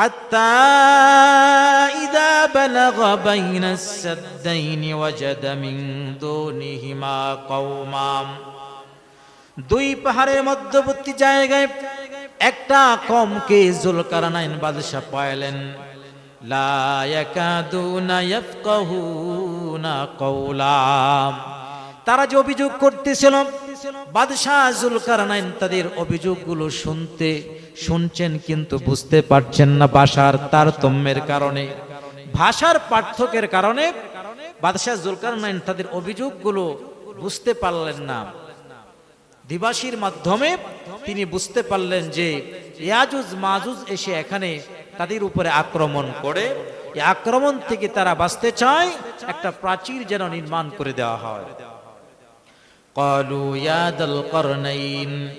حتى إذا بلغ بين السدين وجد من دونهما قوما দুই পাহাড়ের মধ্যবর্তী জায়গায় একটা কমকে জুলকারনাইন বাদশাহ পাইলেন লা ইয়াকাদুনা ইয়াফকাহুনা কওলা তারা যে অভিযোগ করতেছিল, বাদশাহ জুলকারনাইন তাদের অভিযোগগুলো শুনতে, শুনছেন কিন্তু বুঝতে পারছেন না ভাষার তারতম্যের কারণে। ভাষার পার্থক্যের কারণে বাদশাহ জুলকারনাইন তাদের অভিযোগগুলো বুঝতে পারলেন না। দিবাসীর মাধ্যমে তিনি বুঝতে পারলেন যে ইয়াজুজ, মাজুজ এসে এখানে তাদের উপরে আক্রমণ করে। আক্রমণ থেকে তারা বাঁচতে চায়, একটা প্রাচীর যেন নির্মাণ করে দেওয়া হয়। قالوا يا ذا القرنين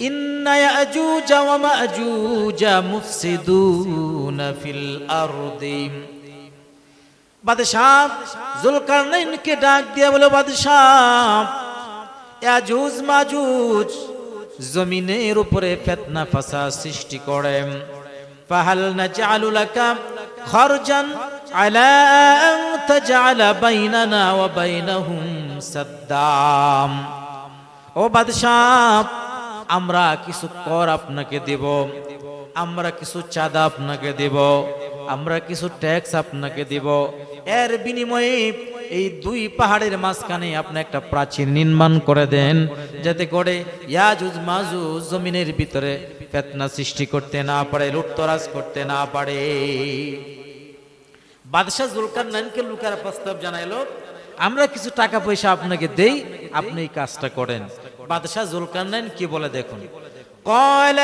إن يأجوج ومأجوج مفسدون في الأرض বাদশাহ জুলকারনাইনকে ডাক দিয়ে বলে বাদশাহ ইয়াজুজ মাজুজ জমিনের উপরে ফেতনা ফাসা সৃষ্টি করে ফাহাল নাজআলু লাকা খরজান আলা আন তাজআলা বাইনানা ওয়া বাইনাহুম সাদ্দাম। ও বাদশাহ, আমরা কিছু কর আপনাকে দেব, আমরা কিছু চাঁদা আপনাকে দেব, আমরা কিছু ট্যাক্স আপনাকে দেব। এর বিনিময়ে এই দুই পাহাড়ের মাঝখানে আপনি একটা প্রাচীর নির্মাণ করে দেন, যাতে করে ইয়াজুজ মাজুজ জমিনের ভিতরে ফেতনা সৃষ্টি করতে না পারে, লুটতরাজ করতে না পারে। বাদশাহ জুলকার নাইনকে লুকার প্রস্তাব জানাইলো আমরা কিছু টাকা পয়সা আপনাকে দেই আপনি এই কাজটা করেন বাদশাহ জুলকার নাইন কি বলে দেখুন قال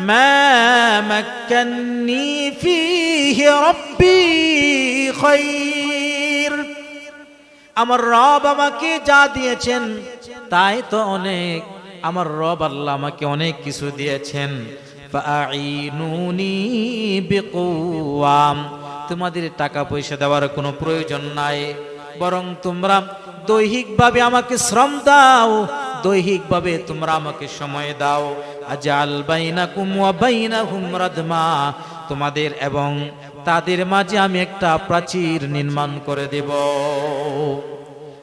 ما مكني فيه ربي خير আমার রব আমাকে যা দিয়েছেন তাই তো অনেক আমার রব আল্লাহ আমাকে অনেক কিছু দিয়েছেন ফাআইনুনি বিকুওয়াম তোমাদের টাকা পয়সা দেওয়ার কোনো প্রয়োজন নাই বরং তোমরা দৈহিকভাবে আমাকে শ্রম দাও, দৈহিকভাবে তোমরা আমাকে সময় দাও। আজাল বাইনাকুম ওয়া বাইনাহুম রাদমা। তোমাদের এবং তাদের মাঝে আমি একটা প্রাচীর নির্মাণ করে দেব।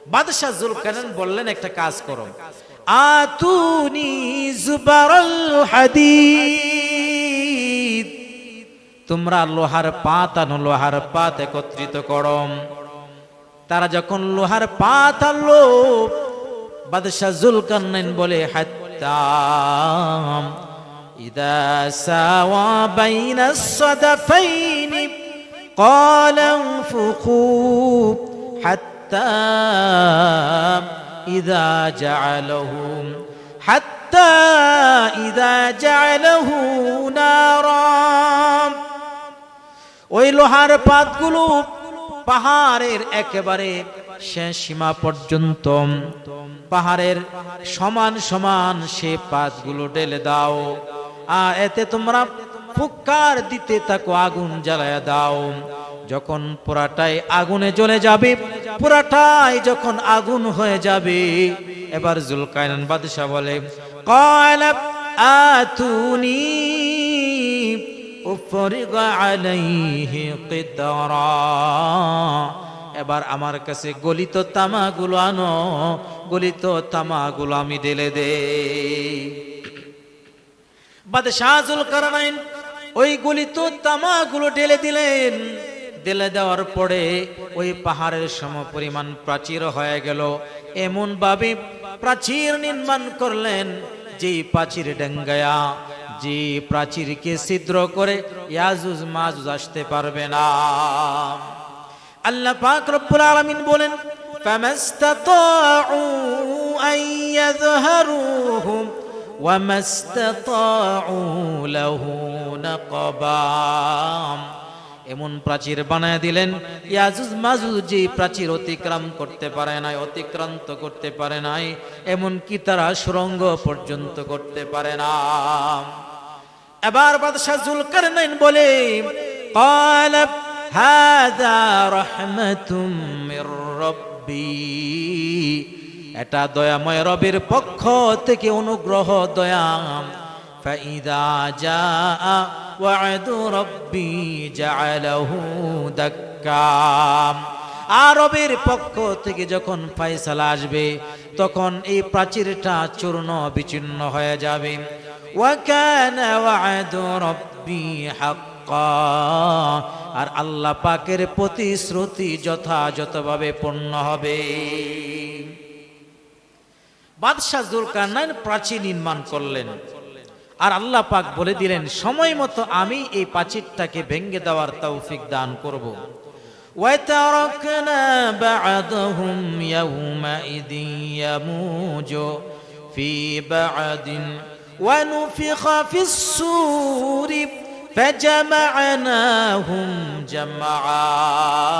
বাদশাহ জুলকারনাইন বললেন, একটা কাজ করো। আতুনি জুবারাল হাদিদ। তোমরা লোহার পাত আনো, লোহার পাত একত্রিত করো। তারা যখন লোহার পাত আনলো বাদশাহ জুলকারনাইন বলে হাত্তাম ইদা সাওয়া বাইনাস সাদাফাইন قال انفخوا حتى إذا جعله حتى إذا جعله نارا ওই লোহার পাতগুলো পাহাড়ের একেবারে শেষ সীমা পর্যন্ত, পাহাড়ের সমান সমান সে পাতগুলো ঢেলে দাও, আর এতে তোমরা ফুৎকার দিতে থাকো, আগুন জ্বালায়া দাও। যখন পুরাটাই আগুনে জ্বলে যাবে পুরাটাই যখন আগুন হয়ে যাবে, এবার জুলকায়নান বাদশাহ বলে, কয়লা আতুনি উফরিগ আলাইহি কিতরা এবার আমার কাছে গলিত তামাগুলো আনো, গলিত তামাগুলো আমি ঢেলে দেই। বাদশাহ জুলকারনাইন ওই গলিত তামাগুলো ঢেলে দিলেন। ঢেলে দেওয়ার পরে ওই পাহাড়ের সম পরিমাণ প্রাচীর হয়ে গেল। এমন ভাবে প্রাচীর নির্মাণ করলেন, যেই প্রাচীর ডেঙ্গায়া। যে প্রাচীরকে ছিদ্র করে ইয়াজুজ মাজুজ আসতে পারবে না। আল্লাহ পাক রব্বুল আলামিন বলেন, ফামাস্তাতাউ ইয়াযহারুহুম ওয়ামা ইসতাতাউ লাহু নাকাবা। এমন প্রাচীর বানায় দিলেন, ইয়াজুজ মাজুজ যে প্রাচীর অতিক্রম করতে পারে নাই, অতিক্রান্ত করতে পারে নাই এমন কি তারা সুরঙ্গ পর্যন্ত করতে পারে না। এবার বাদশাহ জুলকারনাইন বলে قال هذا رحمة من ربي এটা দয়াময় রবের পক্ষ থেকে অনুগ্রহ দয়া فإذا جاء وعد ربي جعله دكا আরবের পক্ষ থেকে যখন ফয়সালা আসবে তখন এই প্রাচীরটা চূর্ণ বিচূর্ণ হয়ে যাবে ওয়াকান ওয়াদু রব্বি হাক্কা আর আল্লাহ পাকের প্রতিশ্রুতি যথাযথভাবে পূর্ণ হবে বাদশাহ জুলকারনাইন প্রাচীর নির্মাণ করলেন আর আল্লাহ পাক বলে দিলেন সময় মতো আমি এই প্রাচীরটাকে ভেঙ্গে দেওয়ার তৌফিক দান করব وتركنا بعضهم يومئذ يموج في بعد ونفخ في السور فجمعناهم جمعا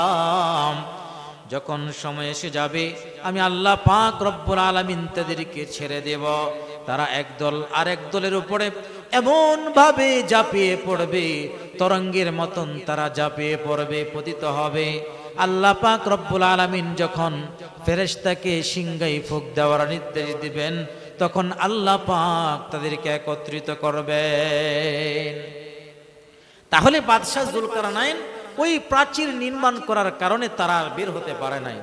যখন সময় এসে যাবে আমি আল্লাহ পাক রব্বুল আলামিন তাদেরকে ছেড়ে দেব তারা একদল আরেক দলের উপরে এমন ভাবে ঝাঁপিয়ে পড়বে তরঙ্গের মতন তারা ঝাঁপিয়ে পড়বে পতিত হবে আল্লাহ পাক রব্বুল আলামিন যখন ফেরেশতাকে সিংগাই ফুক দেওয়ার নির্দেশ দিবেন তখন আল্লাহ পাক তাদেরকে একত্রিত করবে তাহলে বাদশাহ জুলকারনাইন ওই প্রাচীর নির্মাণ করার কারণে তারা বের হতে পারে নাই।